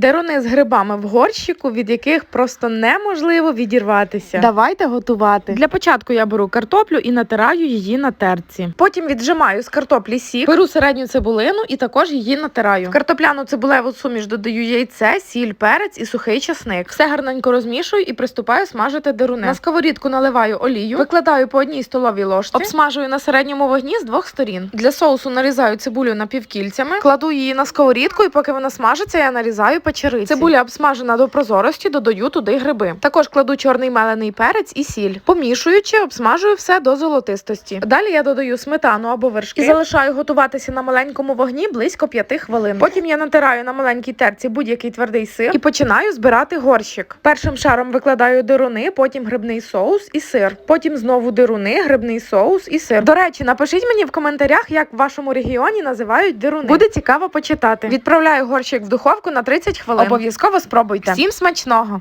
Деруни з грибами в горщику, від яких просто неможливо відірватися. Давайте готувати. Для початку я беру картоплю і натираю її на терці. Потім віджимаю з картоплі сік, беру середню цибулину і також її натираю. В картопляну цибулеву суміш додаю яйце, сіль, перець і сухий часник. Все гарненько розмішую і приступаю смажити деруни. На сковорідку наливаю олію, викладаю по одній столовій ложці, обсмажую на середньому вогні з двох сторін. Для соусу нарізаю цибулю напівкільцями, кладу її на сковорідку, і поки вона смажиться, я нарізаю печериці. Цибуля обсмажена до прозорості, додаю туди гриби. Також кладу чорний мелений перець і сіль. Помішуючи, обсмажую все до золотистості. Далі я додаю сметану або вершки і залишаю готуватися на маленькому вогні близько 5 хвилин. Потім я натираю на маленькій терці будь-який твердий сир і починаю збирати горщик. Першим шаром викладаю дируни, потім грибний соус і сир. Потім знову дируни, грибний соус і сир. До речі, напишіть мені в коментарях, як в вашому регіоні називають дируни. Буде цікаво почитати. Відправляю горщик в духовку на 30 хвилин. Обов'язково спробуйте. Всім смачного!